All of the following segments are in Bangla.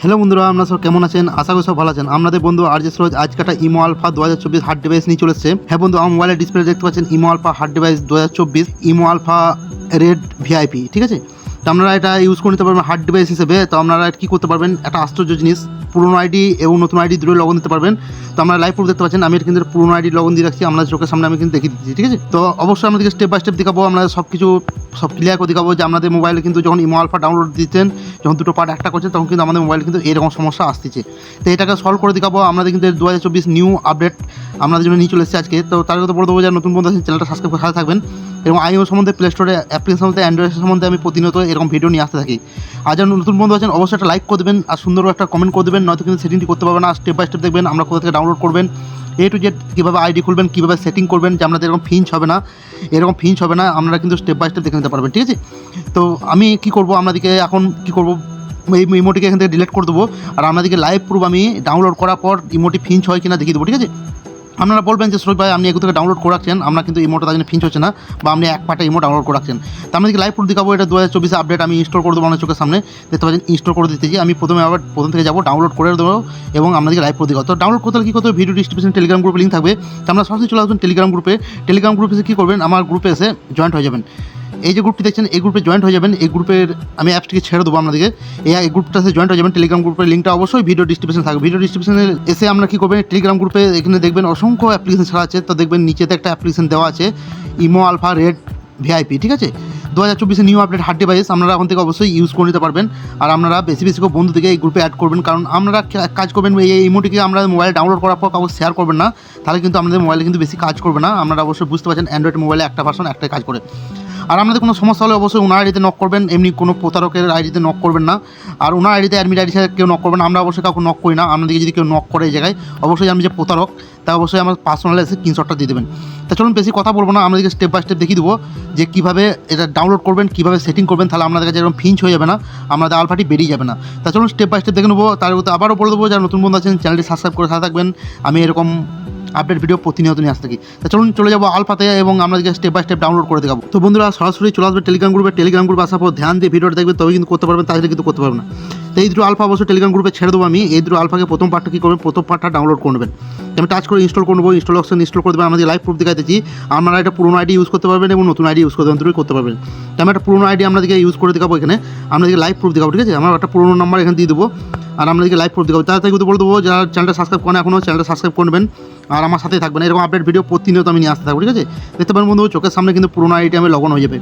হ্যালো বন্ধুরা আপনারা সব কেমন আছেন? আশা করি সব ভালো আছেন। আপনাদের বন্ধু আর যে সরোজ আজকে একটা ইমো আলফা দু হাজার চব্বিশ হার্ড ডিভাইস নিয়ে চলেছে হ্যাঁ বন্ধু, আমার মোবাইলের ডিসপ্লে দেখতে পাচ্ছেন, ইমো আলফা হার্ড ডিভাইস দু হাজার চব্বিশ, ইমো আলফা রেড ভিআইপি ঠিক আছে? তো আপনারা এটা ইউজ করে নিতে পারবেন হার্ড ডিভাইস হিসেবে। তো আপনারা কী করতে পারবেন? একটা আশ্চর্য জিনিস, পুরোনো আইডি এবং নতুন আইডি দুটোই লগন দিতে পারবেন। তো আমরা লাইভ প্রুফ দেখতে পাচ্ছেন, আমি কিন্তু পুরোনো আইডি লগন দিয়ে রাখছি, আমরা চোখের সামনে আমি কিন্তু দেখিয়ে দিচ্ছি, ঠিক আছে? তো অবশ্যই আমাদেরকে স্টেপ বাই স্টেপ দেখাবো, আমরা সব কিছু সব ক্লিয়ার করে দেখাবো যে আমাদের মোবাইলে কিন্তু যখন ইমো আলফা ডাউনলোড দিচ্ছেন যখন দুটো পার্ট একটা করছেন, তখন কিন্তু আমাদের মোবাইলে কিন্তু এরকম সমস্যা আসতেছে। তো এটাকে সলভ করে দেখাবো, আমাদের কিন্তু দু হাজার চব্বিশ নিউ আপডেট আপনাদের জন্য নিয়ে চলে এসেছে আজকে। তো তার কথা বলে দেবো যে নতুন বন্ধু আছেন, চ্যানেলটা সাবস্ক্রাইব করে থাকবেন। এবং আইও সম্বন্ধে প্লে স্টোরে অ্যাপ্লিকেশন সম্বন্ধে অ্যান্ড্রয়েড সম্বন্ধে আমি প্রতিনিয়ত এরকম ভিডিও নিয়ে আসতে থাকি। আর যারা নতুন বন্ধু আছেন, অবশ্যই একটা লাইক করে দেবেন, আর সুন্দর একটা কমেন্ট করে দেবেন, নয়তো কিন্তু সেটিংটি করতে পারবেন না। স্টেপ বাই স্টেপ দেখবেন আমরা কোথা থেকে ডাউনলোড করবেন এ টু জেড কীভাবে আইডি খুলবেন, কীভাবে সেটিং করবেন, যে আপনাদের এরকম ফিঞ্চ হবে না। এরকম ফিঞ্চ হবে না আপনারা কিন্তু স্টেপ বাই স্টেপ দেখে নিতে পারবেন ঠিক আছে? তো আমি কি করব, আপনাদেরকে এখন কি করব, এই ইমোটিকে এখান থেকে ডিলিট করে দেবো, আর আপনাদেরকে লাইভ প্রুফ আমি ডাউনলোড করার পর ইমোটি ফিঞ্চ হয় কিনা দেখিয়ে দেবো, ঠিক আছে? আপনারা বলবেন যে, সুরজ ভাই, আপনি এগুলো থেকে ডাউনলোড করে রাখছেন, আমরা কিন্তু ইমোটা তার জন্য ফিঞ্চ হচ্ছে না, বা আপনি এক পাটা ইমো ডাউনলোড করে রাখছেন। তো আপনাদেরকে লাইভ প্রুফ দেখাবো, এটা দু হাজার চব্বিশে আপডেট আমি ইনস্টল করে দেবো আমার চোখের সামনে। দেখতে পাচ্ছেন ইনস্টল করে দিতেছি। আমি প্রথমে আবার প্রথম থেকে যাব ডাউনলোড করে দেবো, এবং আপনাদেরকে লাইভ প্রুফ দেখাবো। তো ডাউনলোড করতে কী করতে হবে? ভিডিও ডিস্ট্রিবিউশন টেলিগ্রাম গ্রুপে লিঙ্ক থাকবে। তো আপনারা সরাসরি চলে আসবেন টেলিগ্রাম গ্রুপে টেলিগ্রাম গ্রুপে এসে কী করবেন? আমার গ্রুপে এসে জয়েন্ট হয়ে যাবেন। এই যে গ্রুপটি দেখছেন, এই গ্রুপে জয়েন্ট হয়ে যাবেন। এই গ্রুপের আমি অ্যাপসটিকে ছেড়ে দেবো আপনাদেরকে। এই এই গ্রুপটা সাথে জয়েন্ট হয়ে যাবেন। টেলিগ্রাম গ্রুপের লিঙ্কটা অবশ্যই ভিডিও ডিস্ট্রিবিউশন থাকবে। ভিডিও ডিস্ট্রিবিউশনে এসে আমরা কী করবেন? টেলিগ্রাম গ্রুপে এখানে দেখবেন অসংখ্য অ্যাপ্লিকেশন ছাড়া আছে। তো দেখবেন নিচেতে একটা অ্যাপ্লিকেশন দেওয়া আছে ইমো আলফা রেড ভিআইপি ঠিক আছে? দু হাজার চব্বিশে নিউ আপডেট হার্ড ডিভাইস আপনারা এখন থেকে অবশ্যই ইউজ করে নিতে পারবেন। আর আপনারা বেশি বেশি করে বন্ধুদেরকে এই গ্রুপে অ্যাড করবেন। কারণ কা- কাজ করবেন এই ইমোটিকে আমরা মোবাইল ডাউনলোড করার পর কাউকে শেয়ার করবেন না। তাহলে কিন্তু আমাদের মোবাইলে কিন্তু বেশি কাজ করবে না। আপনারা অবশ্যই বুঝতে পারছেন অ্যান্ড্রয়েড মোবাইলে একটা ভার্সন একটাই কাজ করে। আর আপনাদের কোনো সমস্যা হলে অবশ্যই ওনার আইডিতে নক করবেন। এমনি কোনো প্রতারকের আইডিতে নক করবেন না। আর ওনার আইডিতে অ্যাডমিট আইডি সাথে কেউ নক করবেন আমরা অবশ্যই কাউকে নক করি না। আপনাদেরকে যদি কেউ নক করে এই জায়গায়, অবশ্যই আমি যে প্রতারক, তা অবশ্যই আমার পার্সোনাল এসে স্ক্রিনশটটা দিয়ে দেবেন। তা চলুন বেশি কথা বলব না। আপনাদেরকে স্টেপ বাই স্টেপ দেখিয়ে দেবো যে কীভাবে এটা ডাউনলোড করবেন, কীভাবে সেটিং করবেন। তাহলে আপনাদের কাছে এরকম ফিঞ্চ হয়ে যাবে না। আপনাদের আলফাটি বেরিয়ে যাবে না। তা চলুন স্টেপ বাই স্টেপ দেখে নেব। তার আবারও বলে দেবো, যারা নতুন বন্ধু আছেন চ্যানেলটি সাবস্ক্রাইব করে থাকবেন। আমি এরকম আপডেট ভিডিও প্রতিনিয়ত নিয়ে আসতে থাকি। তা চলুন, চলে যাব আলফাতে এবং আপনাদেরকে স্টেপ বাই স্টেপ ডাউনলোড করে দেখাবো। তো বন্ধুরা, সরাসরি চলে আসবে টেলিগ্রাম গ্রুপে টেলিগ্রাম গ্রুপে আসার পর ধ্যান দিয়ে ভিডিওটা দেখবে তবে কিন্তু করতে পারবেন তাহলে কিন্তু করতে পারবেন না। তো এই দুটো আলফা অবশ্যই টেলিগ্রাম গ্রুপে ছেড়ে দেবো আমি। এই দুটো আলফাকে প্রথম পার্টটা কী করবেন প্রথম পার্টটা ডাউনলোড করে নেবেন। আমি টাচ করে ইনস্টল করে নেব ইনস্টল অপশন ইনস্টল করে দেবেন। আমাদের লাইভ প্রুফ দেখাইতেছি। আপনারা এটা পুরোনো আইডি ইউজ করতে পারবেন এবং নতুন আইডি ইউজ করতে পারবেন করতে পারবেন। তো আমি একটা পুরোনো আইডি আপনাদেরকে ইউজ করে দেখাবো এখানে। আপনাদেরকে লাইভ প্রুফ দেখাবো, ঠিক আছে? আমার একটা পুরোনো নাম্বার এখানে দিয়ে দেবো। আর আপনাদেরকে লাইভ করতে দেখাবো তাড়াতাড়ি কিন্তু বলে দেবো, যারা চ্যানেলটা সাবস্ক্রাইব করেন এখনও চ্যানেলটা সাবস্ক্রাইব করবেন। আর আমার সাথেই থাকবেন। এরকম আপডেট ভিডিও প্রতিনিয়ত আমি নিয়ে আসতে থাকব, ঠিক আছে? দেখতে পারেন বন্ধু চোখের সামনে কিন্তু পুরোনো আইটেমে আমি লগ হয়ে যাবে।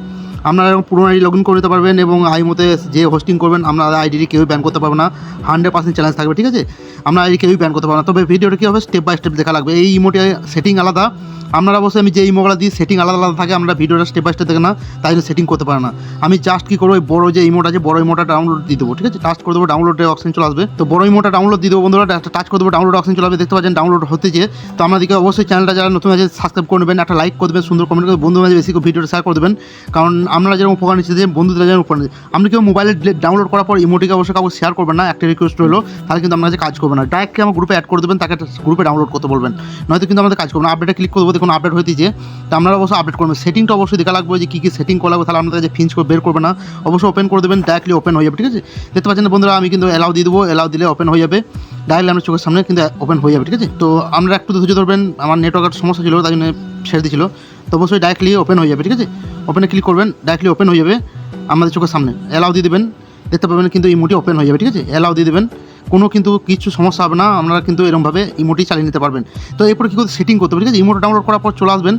আপনারা পুরোনো আইডি লগ ইন করে নিতে পারবেন এবং আইমতে যে হোস্টিং করবেন, আপনারা আইডিটি কেউ ব্যান করতে পারবে না। হান্ড্রেড পার্সেন্ট চ্যালেঞ্জ থাকবে, ঠিক আছে? আমরা আইডি কেউই ব্যান করতে পারবে না। তবে ভিডিওটা কী হবে? স্টেপ বাই স্টেপ দেখা লাগবে। এই ইমোটে সেটিং আলাদা। আপনারা অবশ্যই আমি যে ইমোগুলো দিই সেটিং আলাদা আলাদা থাকে। আমরা ভিডিওটা স্টেপ বাই স্টেপ দেখে না, তাই জন্য সেটিং করতে পারে না। আমি জাস্ট কী করব? বড়ো যে ইমোট আছে, বড় ইমোটা ডাউনলোড দিয়ে দেবো, ঠিক আছে? টাচ করে দেবো ডাউনলোডের অপশন চলে আসবে। তো বড় ইমোটা ডাউনলোড দিয়ে দেবো, বন্ধুরা। টাচ করে দেবো ডাউনলোড অপশন চলে আসবে। দেখতে পাচ্ছেন ডাউনলোড হতেছে তো আপনাদেরকে অবশ্যই চ্যানেলটা যারা নতুন আছে সাবস্ক্রাইব করে নেবেন, একটা লাইক করে দেবেন, সুন্দর কমেন্ট করে বন্ধু মাঝে বেশি ভিডিওটা শেয়ার করে দেবেন। কারণ আমরা যেরকম উপকার নিচ্ছি যে বন্ধুদের যেন উপকার নিচ্ছি। আপনি কেউ মোবাইলে ডাউনলোড করার পর ইমোটিকে অবশ্যই কাউকে শেয়ার করবেন না, একটা রিকোয়েস্ট হলো তাহলে কিন্তু আপনার কাজ করবে না। ডাইরেক্টলি আমার গ্রুপে অ্যাড করে দেবেন, তাকে গ্রুপে ডাউনলোড করতে বলবেন। নয়তো কিন্তু আমাদের কাজ করবে না। আপডেটে ক্লিক করব দেখুন আপডেট হয়েছে তো আপনারা অবশ্যই আপডেট করবেন। সেটিংটা অবশ্যই দেখা লাগবে যে কী কী সেটিং করা লাগবে, তাহলে আপনাদের কাছে ফিঞ্চ বের করবে না। অবশ্যই ওপেন করে দেবেন ডাইরেক্টলি ওপেন হয়ে যাবে, ঠিক আছে? দেখতে পাচ্ছেন বন্ধুরা, আমি কিন্তু অ্যালাউ দিয়ে দেবো অ্যালাউ দিলে ওপেন হয়ে যাবে। ডাইরেক্টলি আমার চোখের সামনে কিন্তু ওপেন হয়ে যাবে, ঠিক আছে? তো আমরা একটু ধৈর্য ধরবেন, আমার নেটওয়ার্কের সমস্যা ছিল, তাই জন্য ছেড়ে দিয়েছিল। তো অবশ্যই ডাইরেক্টলি ওপেন হয়ে যাবে, ঠিক আছে? ওপেনে ক্লিক করবেন ডাইরেক্টলি ওপেন হয়ে যাবে আমাদের চোখের সামনে। অ্যালাউ দিয়ে দেবেন, দেখতে পাবেন কিন্তু ইমোটি ওপেন হয়ে যাবে, ঠিক আছে? অ্যালাউ দিয়ে দেবেন। কোনো কিন্তু কিছু সমস্যা হবে না, আপনারা কিন্তু এরকমভাবে ইমোটি চালিয়ে নিতে পারবেন। তো এরপর কী করতে সেটিং করতে হবে, ঠিক আছে? ইমোটি ডাউনলোড করার পর চলে আসবেন।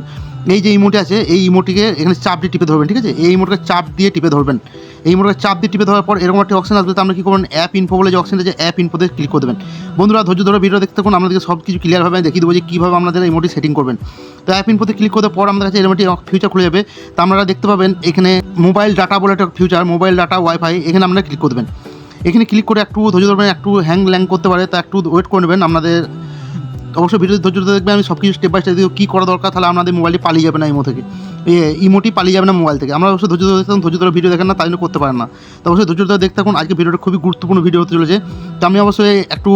এই যে ইমোটি আছে, এই ইমোটিকে এখানে চাপ দিয়ে টিপে ধরবেন, ঠিক আছে? এই ইমোটিকে চাপ দিয়ে টিপে ধরবেন। এই ইমোটিকে চাপ দিয়ে টিপে ধরার পর এরকম একটা অপশন আসবে, তো আমরা কী করবেন? অ্যাপ ইনফো বলে যে অপশন আছে অ্যাপ ইনফোতে ক্লিক করে দেবেন। বন্ধুরা, ধৈর্য ধরে ভিডিও দেখতে থাকুন আমাদেরকে সব কিছু ক্লিয়ারভাবে দেখিয়ে দেবো যে কীভাবে আপনাদের ইমোটি সেটিং করবেন। তো অ্যাপ ইনফোতে ক্লিক করার পর আমাদের কাছে এরকম ফিউচার খুলে যাবে। তো আপনারা দেখতে পাবেন, এখানে মোবাইল ডাটা বলে একটা ফিউচার মোবাইল ডাটা ওয়াইফাই এখানে আপনারা ক্লিক করে দেবেন। এখানে ক্লিক করে একটু ধৈর্য ধরবেন, একটু হ্যাং ল্যাং করতে পারে, তা একটু ওয়েট করে নেবেন। আপনাদের অবশ্যই ভিডিও ধৈর্য ধরে দেখবেন, আমি সব কিছু স্টেপ বাই স্টেপ কী করা দরকার, তাহলে আপনাদের মোবাইলটি পালিয়ে যাবে না ইমো থেকে। ইমোটি পালিয়ে যাবে না মোবাইল থেকে। আমরা অবশ্যই ধৈর্য ধরে দেখতাম, ধৈর্য ধরে ভিডিও দেখেন না তাই জন্য করতে পারেন না। তো অবশ্যই ধৈর্য ধরে দেখতে থাকুন, আজকে ভিডিওটা খুবই গুরুত্বপূর্ণ ভিডিও হতে চলেছে। তো আমি অবশ্যই একটু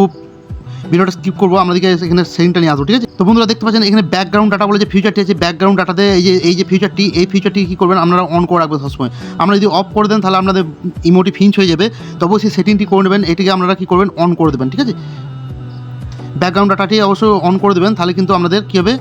ভিডিওটা স্কিপ করব আমাদেরকে এখানে সেটিংটা নিয়ে আসব, ঠিক আছে? তো বন্ধুরা দেখতে পাচ্ছেন, এখানে ব্যাকগ্রাউন্ড ডাটা বলে যে ফিউচারটি আছে ব্যাকগ্রাউন্ড ডাটাতে এই যে এই যে ফিউচারটি এই ফিউচারটি কী করবেন, আপনারা অন করে রাখবেন সবসময়। আমরা যদি অফ করে দেন, তাহলে আপনাদের ইমোটি ফিঞ্চ হয়ে যাবে। তো সেই সেটিংটি করে নেবেন, এটিকে আপনারা কী করবেন অন করে দেবেন, ঠিক আছে? ব্যাকগ্রাউন্ড ডাটাটি অবশ্যই অন করে দেবেন, তাহলে কিন্তু আমাদের কী হবে?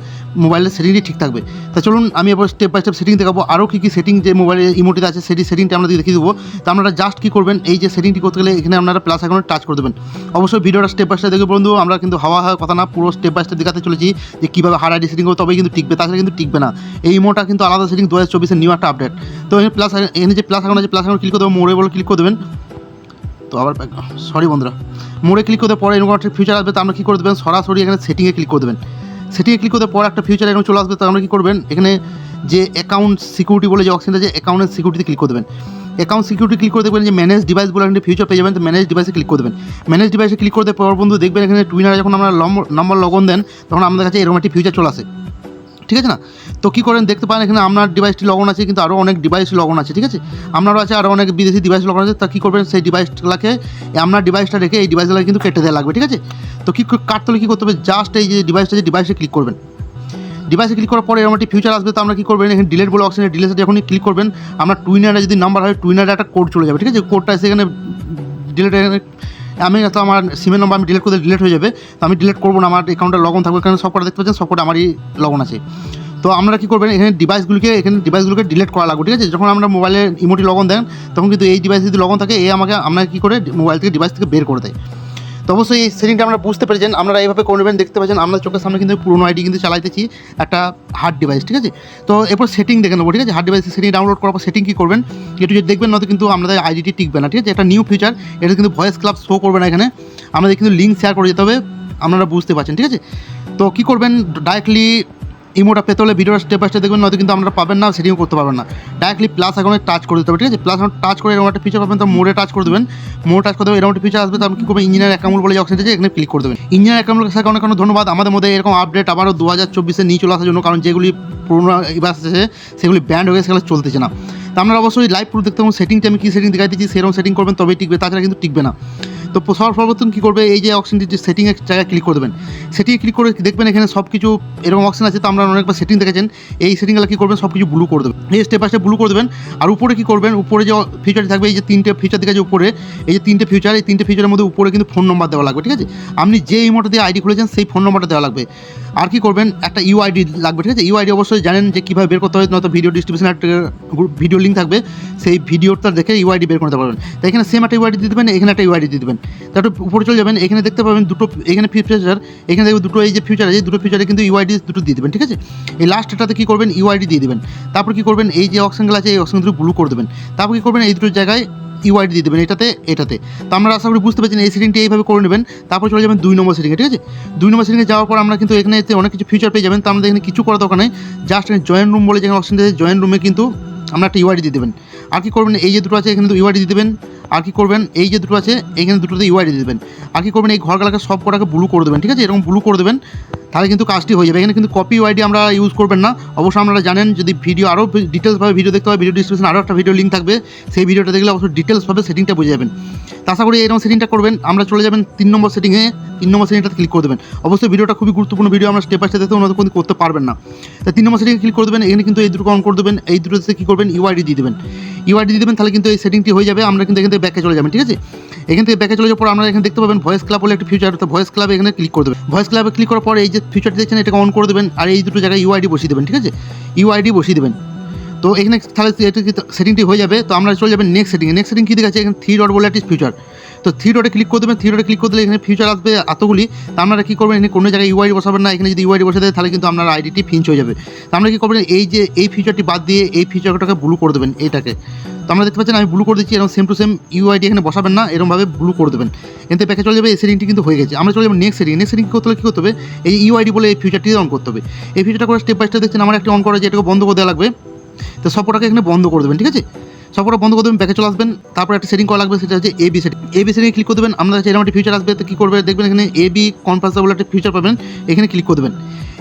মোবাইলের সেটিংটি ঠিক থাকবে। তা চলুন, আমি এবার স্টেপ বাই স্টেপ সেটিং দেখাবো, আরও কী কী সেটিং যে মোবাইলের ইমোটিতে আছে সেটি সেটিংটা আমরা দেখিয়ে দেবো। তো আপনারা জাস্ট কী করবেন, এই যে সেটিংটি করতে গেলে এখানে আপনারা প্লাস আইকনে টাচ করে দেবেন। অবশ্যই ভিডিওটা স্টেপ বাই স্টেপ দেখে বন্ধু, আমরা কিন্তু হাওয়া হাওয়া কথা না, পুরো স্টেপ বাই স্টেপ দেখাতে চলেছি যে কীভাবে হার আইডি সেটিং করবে তবেই কিন্তু টিকবে, তাছাড়া কিন্তু টিকবে না। এই ইমোটা কিন্তু আলাদা সেটিং দু হাজার চব্বিশের নিউ একটা আপডেট তো এখানে প্লাস এখানে যে প্লাস আইকন আছে প্লাস আইকন ক্লিক করে দেবেন মোড়ে ক্লিক করে দেবেন। তো আবার সরি বন্ধুরা। মোড়ে ক্লিক করতে পরে এরকম একটা ফিউচার আসবে, তো আমরা কী করে দেবেন? সরাসরি এখানে সেটিংয়ে ক্লিক করে দেবেন। সেটিংয়ে ক্লিক করতে পর একটা ফিউচার এরকম চলে আসবে, তো আমরা কী করবেন? এখানে যে অ্যাকাউন্ট সিকিউরিটি বলে যে অপশনটা যে অ্যাকাউন্টের সিকিউরিটিতে ক্লিক করে দেবেন। অ্যাকাউন্ট সিকিউরিটি ক্লিক করে দেখবেন যে ম্যানেজ ডিভাইস বলে একটা ফিউচার পেয়ে যাবেন, তো ম্যানেজ ডিভাইসে ক্লিক করে দেবেন। ম্যানেজ ডিভাইসে ক্লিক করতে পর বন্ধু দেখবেন এখানে টুইনারে যখন আমরা নম্বর লগন দেন, তখন আমাদের কাছে এরকম একটি ফিউচার চলে আসে। ঠিক আছে না? তো কী করেন, দেখতে পান এখানে আপনার ডিভাইসটি লগন আছে, কিন্তু আরও অনেক ডিভাইস লগন আছে, ঠিক আছে? আপনারও আছে আরও অনেক বিদেশি ডিভাইস লগন আছে, তা কী করবেন, সেই ডিভাইসগুলোকে আপনার ডিভাইসটা রেখে এই ডিভাইসগুলো কিন্তু কেটে দেওয়া লাগবে, ঠিক আছে? তো কী কাটতে হলে কী করতে হবে? জাস্ট এই যে ডিভাইসটা যে ডিভাইসে ক্লিক করবেন। ডিভাইসে ক্লিক করার পরে এরকম একটি ফিউচার আসবে, তো আমরা কী করবেন, এখানে ডিলেট বলে অপশনে ডিলেটে যখনই ক্লিক করবেন, আপনার টুইনারে যদি নাম্বার হয় টুইনারে একটা কোড চলে যাবে, ঠিক আছে? কোডটা সেখানে ডিলেট আমি তো আমার সিমের নম্বর আমি ডিলিট করতে ডিলিট হয়ে যাবে। তো আমি ডিলিট করব না, আমার অ্যাকাউন্টে লগন থাকবে কারণ সফটওয়্যার দেখতে পাচ্ছেন সফটওয়্যার আমারই লগন আছে। তো আপনারা কী করবেন, এখানে ডিভাইসগুলিকে এখানে ডিভাইসগুলোকে ডিলিট করা লাগবে, ঠিক আছে? যখন আমরা মোবাইলে ইমোটি লগন দেন, তখন কিন্তু এই ডিভাইস যদি লগন থাকে, এ আমাকে আপনাকে কী করে মোবাইল থেকে ডিভাইস থেকে বের করে দেয়। তো অবশ্যই এই সেটিংটা আমরা বুঝতে পেরেছেন আপনারা এইভাবে করে নেবেন, দেখতে পাচ্ছেন, আমরা চোখের সামনে কিন্তু পুরোনো আইডি কিন্তু চালাইতেছি একটা হার্ড ডিভাইস ঠিক আছে? তো এরপর সেটিং দেখে নেব, ঠিক আছে? হার্ড ডিভাইসে সেটিং ডাউনলোড করার পর সেটিং কী করবেন? একটু যদি দেখবেন, নয়তো কিন্তু আমাদের আইডিটি টিকবে না, ঠিক আছে? একটা নিউ ফিচার এটা কিন্তু ভয়েস ক্লাব শো করবে না এখানে। আমাদের কিন্তু লিঙ্ক শেয়ার করে যেতে হবে, আপনারা বুঝতে পারছেন, ঠিক আছে? তো কী করবেন? ডাইরেক্টলি ইমোটা পেতে হলে ভিডিওটা স্টেপ বাই স্টেপ দেখবেন, নয়তো কিন্তু আপনারা পাবেন না, সেটিংও করতে পারবেন না। ডাইরেক্টলি প্লাস আইকনে টাচ করে দিতে হবে, ঠিক আছে? প্লাস আইকন টাচ করে এরকম একটা ফিচার পাবেন তো মোড়ে টাচ করে দেবেন। মোড়ে টাচ করে দেবেন, এরকম একটা ফিচার আসবে তো আপনি কী করবেন? ইঞ্জিনিয়ার অ্যাকাউন্ট বলে অপশন আছে, এখানে ক্লিক করে দেবেন। ইঞ্জিনিয়ার অ্যাকাউন্ট অনেক অনেক ধন্যবাদ, আমাদের মধ্যে এরকম আপডেট আবারও দু হাজার চব্বিশে নিয়ে চলে আসার জন্য, কারণ যেগুলি পুরোনো এবার আসছে সেগুলি ব্যান্ড হয়ে গেছে, সেগুলো চলতেছে না। তো আপনারা অবশ্যই লাইভ প্রুফ দেখতে পাবেন সেটিংটা আমি কী সেটিং দেখাইতেছি, সেরকম সেটিং করবেন, তবেই টিকবে, তাছাড়া কিন্তু টিকবে না। তো সর্বপ্রথম কী করবে? এই যে অপশনটি যে সেটিংয়ের জায়গায় ক্লিক করে দেবেন সেটিংয়ে ক্লিক করে দেখবেন এখানে সব কিছু এরকম অপশন আছে, তো আমরা অনেকবার সেটিং দেখেছেন। এই সেটিংগুলো কী করবেন? সব কিছু ব্লু করে দেবেন। এই স্টেপ বাই স্টেপ ব্লু করে দেবেন। আর উপরে কী করবেন? উপরে যে ফিচারটি থাকবে, এই যে তিনটে ফিচার দেখা যায় উপরে, এই যে তিনটে ফিচার এই তিনটে ফিচারের মধ্যে উপরে কিন্তু ফোন নম্বর দেওয়া লাগবে, ঠিক আছে? আপনি যে ইমোটা দিয়ে আইডি খুলেছেন, সেই ফোন নম্বরটা দেওয়া লাগবে। আর কি করবেন? একটা ইউআইডি লাগবে, ঠিক আছে? ইউআইডি অবশ্যই জানেন যে কীভাবে বের করতে হয়, নয়তো ভিডিও ডিস্ট্রিবিউশন একটা ভিডিও লিঙ্ক থাকবে। সেই ভিডিওটা দেখে ইউআইডি বের করতে পারবেন। তো এখানে সেম একটা ইউআইডি দিয়ে দেবেন, এখানে একটা ইউআইডি দিয়ে দেবেন। তারপর উপরে চলে যাবেন, এখানে দেখতে পাবেন দুটো, এখানে ফিচার এখানে দেখবেন দুটো এই যে ফিচার আছে দুটো ফিচারে কিন্তু ইউআইডি দুটো দিয়ে দেবেন, ঠিক আছে? এই লাস্টটাতে কী করবেন? ইউআইডি দিয়ে দেবেন। তারপর কী করবেন? এই যে অপশনগুলো আছে, এই অপশন দুটো ব্লু করে দেবেন। তারপর কী করবেন? এই দুটো জায়গায় ইউআইডি দিয়ে দেবেন, এটাতে এটাতে। তো আমরা আশা করি বুঝতে পারছেন, এই সেটিংটি এইভাবে করে নেবেন। তারপর চলে যাবেন দুই নম্বর সেটিংয়ে ঠিক আছে? দুই নম্বর সেটিংয়ে যাওয়ার পর আমরা কিন্তু এখানে অনেক কিছু ফিচার পেয়ে যাবেন। তো আমাদের এখানে কিছু করার দরকার নেই। জাস্ট জয়েন রুম বলে যেখানে অপশন আছে জয়েন রুমে কিন্তু আমরা একটা ইউআইডি দিয়ে দেবেন। আর কি করবেন, এই যে দুটো আছে, এখানে ইউআইডি দিয়ে দেবেন। আর কি করবেন, এই যে দুটো আছে, এখানে দুটোতে ইউআইডি দিয়ে দেবেন। আর কি করবেন, এই ঘর ঘরগুলোকে সব কটাকে ব্লু করে দেবেন, ঠিক আছে? এরকম ব্লু করে দেবেন। তাহলে কিন্তু কাজটি হয়ে যাবে। এখানে কিন্তু কপি ওয়াইডি আমরা ইউজ করবেন না। অবশ্যই আপনারা জানেন যদি ভিডিও আরও ডিটেলসভাবে ভিডিও দেখতে হয় ভিডিও ডিসক্রিপশন আরও একটা ভিডিও লিঙ্ক থাকবে। সেই ভিডিওটা দেখলে অবশ্যই ডিটেলসভাবে সেটিংটা বুঝে যাবেন। আশা করি এরকম সেটিংটা করবেন। আমরা চলে যাবেন তিন নম্বর সেটিংয়ে তিন নম্বর সেটিংটাতে ক্লিক করে দেবেন। অবশ্যই ভিডিওটা খুবই গুরুত্বপূর্ণ ভিডিও আমরা স্টেপ বাই স্টেপ দেখতে ওনাদের কোনো করতে পারবেন না। তা তিন নম্বর সেটিংয়ে ক্লিক করে দেবেন। এখানে কিন্তু এই দুটো অন করে দেবেন। এই দুটোতে কী করবেন ইউআইডি দিয়ে দেবেন। ইউআইডি দিয়ে দেবেন, তাহলে কিন্তু এই সেটিংটি হয়ে যাবে। আমরা কিন্তু এখান থেকে ব্যাকে চলে যাবেন, ঠিক আছে? এখান থেকে ব্যাকে চলে যাওয়ার পর আমরা এখানে দেখতে পাবেন ভয়েস ক্লাব বলে একটা ফিচার তো ভয়েস ক্লাবে এখানে ক্লিক করে দেবেন। ভয়েস ক্লাবে ক্লিক করার পর এই যে ফিচারটি দেখছেন এটাকে অন করে দেবেন, আর এই দুটো জায়গায় ইউআইডি বসিয়ে দেবেন, ঠিক আছে? ইউআইডি বসিয়ে দেবেন। তো এখানে তাহলে সেটিংটি হয়ে যাবে। তো আমরা চলে যাবেন নেক্সট সেটিংয়ে নেক্সট সেটিং কী দেখাচ্ছে? এখানে থ্রি ডট বলে একটি ফিচার তো থ্রি ডটে ক্লিক করে দেবেন থ্রি ডটে ক্লিক করে দিলে এখানে ফিচার আসবে এতগুলি। তা আপনারা কী করবেন? এখানে কোনো জায়গায় ইউআইডি বসাবেন না। এখানে যদি ইউআইডি বসে দেয়, তাহলে কিন্তু আপনার আইডিটি ফিঞ্চ হয়ে যাবে। তো আমরা কী করবেন? এই যে, এই ফিচারটি বাদ দিয়ে এই ফিচারটাকে ব্লু করে দেবেন এইটাকে তো আমরা দেখতে পাচ্ছেন, আমি ব্লু করে দিচ্ছি এরকম সেম টু সেম ইউআইডি এখানে বসাবেন না এরকমভাবে ব্লু করে দেবেন। এতে ব্যাকে চলে যাবে, এই সেটিংটি কিন্তু হয়ে গেছে। আমরা চলে যাব নেক্সট সেটিং নেক্সট সেটিং করতে হলে কী করতে হবে? এই ইউআইডি বলে এই ফিচারটি অন করতে হবে। এই ফিচারটা করে স্টেপ বাই স্টেপ দেখছেন, আমার একটি অন করা যে এটাকে বন্ধ করে দেওয়া লাগবে। তো সবটাকে এখানে বন্ধ করে দেবেন, ঠিক আছে? সবকটা বন্ধ করে দেবেন ব্যাকে চলে আসবেন। তারপর একটা সেটিং করা লাগবে, সেটা হচ্ছে A B setting A B setting click করে দেবেন আপনার কাছে এরকম একটা ফিচার আসবে, তো কী করবে দেখবেন এখানে এ বি কনফারেন্সার বলে একটা ফিচার পাবেন, এখানে ক্লিক করে দেবেন।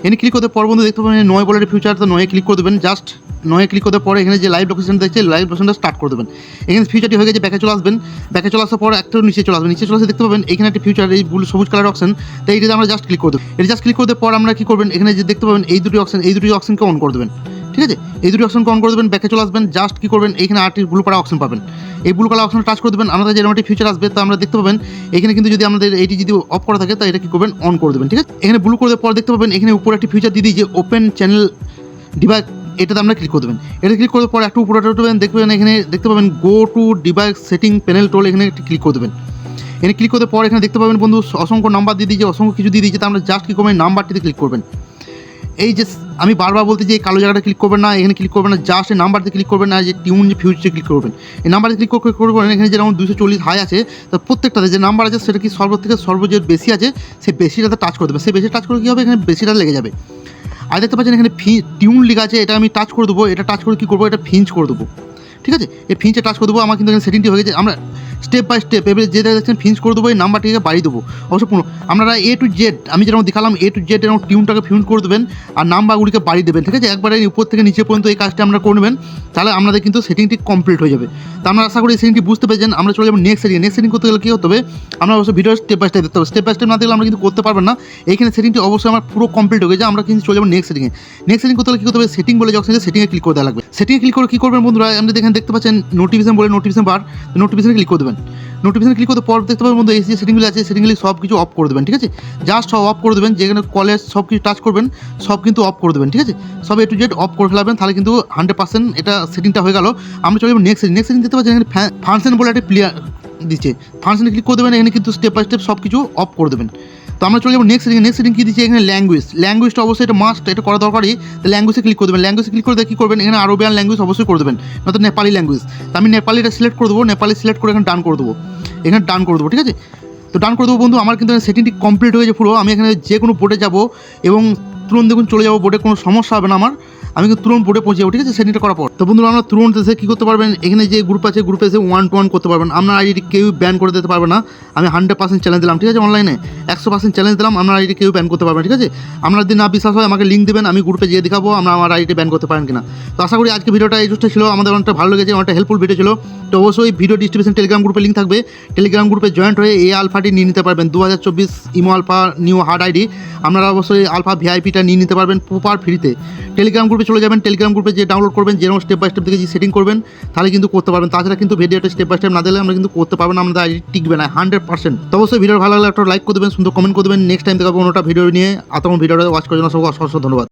এখানে ক্লিক করতে পর বন্ধু দেখতে পাবেন নয় বলে একটা ফিচার তো নয়ে ক্লিক করে দেবেন জাস্ট নয়ে ক্লিক করতে পরে এখানে যে লাইভ লোকেশন দেখছে লাইভ লোকেশনটা স্টার্ট করে দেবেন। এখানে ফিউচারটি হয়ে গেছে ব্যাকে চলে আসবেন। ব্যাকে চলে আসার পর একটু নিচে চলে আসবেন নিচে চলে আসে দেখতে পাবেন, এখানে একটা ফিউচার এই বুল সবুজ কালার অপশন তো এইটাতে আমরা জাস্ট ক্লিক করে দেবো। এটা জাস্ট ক্লিক করতে পর আমরা কি করবেন, এখানে যে দেখতে পাবেন, এই দুটি অপশন এই দুটি অপশনকে অন করে দেবেন। ঠিক আছে? এই দুটি অপশনকে অন করে দেবেন ব্যাকে চলে আসবেন জাস্ট কি করবেন, এখানে আটটি ব্লু কালার অপশন পাবেন। এই ব্লু কালার অপশন টাচ করে দেবেন আমাদের যেরকম একটি ফিউচার আসবে, তা আমরা দেখতে পাবেন। এখানে কিন্তু যদি আমাদের এটি যদি অফ করা থাকে তাই এটা কি করবেন অন করে দেবেন। ঠিক আছে? এখানে ব্লু করে দেওয়ার পর দেখতে পাবেন, এখানে উপরে একটি ফিউচার দিয়ে দিই যে ওপেন চ্যানেল ডিভাইস এটাতে আমরা ক্লিক করে দেবেন। এটা ক্লিক করার পর একটু উপরে উঠবেন, দেখবেন এখানে দেখতে পাবেন go to device setting panel tool এখানে একটি ক্লিক করে দেবেন। এখানে ক্লিক করতে পর এখানে দেখতে পাবেন বন্ধু, অসংখ্য নাম্বার দিয়ে দিয়েছে, অসংখ্য কিছু দিয়ে দিয়েছে আমরা জাস্ট কি করবেন নাম্বারটিতে ক্লিক করবেন। এই যে আমি বারবার বলতে যে কালো জায়গাটা ক্লিক করবেন না, এখানে ক্লিক করবেন না জাস্ট এই নাম্বারতে ক্লিক করবেন না যে টিউন যে ফিউচারে ক্লিক করবেন। এই নাম্বারে ক্লিক করে করবেন, এখানে যেরকম দুশো চল্লিশ হাই আছে, তো প্রত্যেকটাতে যে নাম্বার আছে, সেটা কি সর্ব থেকে সর্ব যে বেশি আছে সেই বেশিটাতে টাচ করে দেবে। সেই বেশি টাচ করে কী হবে? এখানে বেশিটা লেগে যাবে। আর দেখতে পাচ্ছেন এখানে ফি টিউন লেখা আছে, এটা আমি টাচ করে দেবো, এটা টাচ করে কী করব, এটা ফিঞ্চ করে দেবো। ঠিক আছে? এই ফিঞ্চে টাচ করে দেবো, আমার কিন্তু এখানে সেটিংটি হয়ে গেছে। আমরা স্টেপ বাই স্টেপ, এবারে যেটা দেখছেন ফিঞ্চ করে দেবো, এই নাম্বারটিকে বাড়িয়ে দেবো। অবশ্য পুরো আপনারা এ টু জেড আমি যেরকম দেখালাম এ টু জেড এরকম টিউনটাকে ফিউন করে দেবেন, আর নাম্বারগুলিকে বাড়িয়ে দেবেন, ঠিক আছে? একবারে উপর থেকে নিচে পর্যন্ত এই কাজটা আমরা করে নেবেন, তাহলে আপনাদের কিন্তু সেটিংটি কমপ্লিট হয়ে যাবে। তো আমরা আশা করি সেটিংটি বুঝতে পেরেছেন, আমরা চলে যাব নেক্সট সেটিং নেক্সট সেটিং করতে গেলে কী হতে হবে? আমরা অবশ্যই ভিডিও স্টেপ বাই স্টেপ দেখতে হবে। স্টেপ বাই স্টেপ না দেখলে আমরা কিন্তু করতে পারবেন না। এইখানে সেটিংটি অবশ্যই আমার পুরো কমপ্লিট হয়ে গেছে, আমরা কিন্তু চলে যাব নেক্সট সেটিংয়ে নেক্সট সেটিং করতে গেলে কী করতে হবে? সেটিং বলে যখন সেটিংয়ে ক্লিক করে দেওয়া লাগবে। সেটিংয়ে ক্লিক করে কী করবেন বন্ধুরা? আপনি দেখেন, দেখতে পাচ্ছেন নোটিফিকেশন বলে নোটিফিকেশন বার নোটিফিকেশনে ক্লিক করে দেবেন। নোটিফিকেশন ক্লিক করতে পর দেখতে পাবেন বন্ধু যে সেটিংগুলো আছে সেটিংগুলি সব কিছু অফ করে দেবেন, ঠিক আছে? জাস্ট সব অফ করে দেবেন, যেখানে কলেজ সব কিছু টাচ করবেন, সব কিন্তু অফ করে দেবেন, ঠিক আছে? সব এ টু জেড অফ করে ফেলাবেন, তাহলে কিন্তু হান্ড্রেড পার্সেন্ট এটা সেটিংটা হয়ে গেল। আমরা চলে যাব নেক্সট সেটিং নেক্সট সেটিং দেখতে পাচ্ছি এখানে ফাংশন বলে একটা প্লেয়ার দিচ্ছে। ফাংশনে ক্লিক করে দেবেন, এখানে কিন্তু স্টেপ বাই স্টেপ সব কিছু অফ করে দেবেন। তো আমরা চলে যাব নেক্সট সেটিং নেক্সট সেটিং কী দিচ্ছে? এখানে ল্যাঙ্গুয়েজ ল্যাঙ্গুয়েজটা অবশ্যই এটা মাস্ট এটা করা দরকারই। তো ল্যাঙ্গুয়েজে ক্লিক করে দেবেন ল্যাঙ্গুয়েজে ক্লিক করে কী করবেন? এখানে আরবিয়ান ল্যাঙ্গুয়েজ অবশ্যই করে দেবেন। নয়তো নেপালি ল্যাঙ্গুয়েজ তো আমি নেপালিটা সিলেক্ট করে দেবো। নেপালি সিলেক্ট করে এখানে ডান করে দেবো। এখানে ডান করে দেবো, ঠিক আছে? তো ডান করে দেবো, বন্ধু। আমার কিন্তু সেটিংটি কমপ্লিট হয়ে গেছে পুরো। আমি এখানে যে কোনো বোর্ডে যাব এবং তুরন্ত দেখুন চলে যাব বোর্ডে কোনো সমস্যা হবে না আমার। আমি কিন্তু তুরন্ত বোর্ডে পৌঁছে যাব, ঠিক আছে? সেটিংটা করার পর। তো বন্ধুরা আমরা তুরন্ত এসে কী করতে পারবেন? এখানে যে গ্রুপ আছে গ্রুপে এসে ওয়ান টু ওয়ান করতে পারবেন। আপনার আইডি কেউ ব্যান করে দিতে পারবে না। আমি হান্ড্রেড পার্সেন্ট চ্যালেঞ্জ দিলাম, ঠিক আছে অনলাইনে একশো পার্সেন্ট চ্যালেঞ্জ দিলাম, আপনার আইডি কেউ ব্যান করতে পারবেন ঠিক আছে? আপনার যদি না বিশ্বাস হয়, আমাকে লিঙ্ক দেবেন, আমি গ্রুপে গিয়ে দেখাবো আমরা আমার আইডি ব্যান করতে পারেন কিনা। তো আশা করি আজকে ভিডিওটা এই ছিল, আমাদের অনেকটা ভালো লেগেছে, অনেকটা হেল্পফুল ভিডিও ছিল। তো অবশ্যই ভিডিও ডিস্ট্রিবিউশন টেলিগ্রাম গ্রুপে লিঙ্ক থাকবে। টেলিগ্রাম গ্রুপে জয়েন্ট হয়ে এই আলফাটি নিয়ে নিতে পারবেন। দু হাজার চব্বিশ Imo alpha new hard ID আপনারা অবশ্যই আলফা ভিআইপিটা নিয়ে নিতে পারবেন প্রপার ফ্রিতে টেলিগ্রাম গ্রুপে চলে যাবেন টেলিগ্রাম গ্রুপে যে ডাউনলোড করবেন যেরকম স্টেপ বাই স্টেপ থেকে যে সেটিং করবেন, তাহলে কিন্তু করতে পারবেন। তাছাড়া কিন্তু ভিডিওটা স্টেপ বাই স্টেপ না দিলে আমরা কিন্তু করতে পারবেন আমাদের আইডি টিকবে না হান্ড্রেড পার্সেন্ট তো অবশ্যই ভিডিও ভালো লাগলে একটা লাইক করে দেবেন, সুন্দর কমেন্ট করে দেবেন। নেক্সট টাইম থেকে অন্যটা ভিডিও নিয়ে। তখন ভিডিওটা ওয়াচ করার জন্য সবাই অসংখ্য ধন্যবাদ।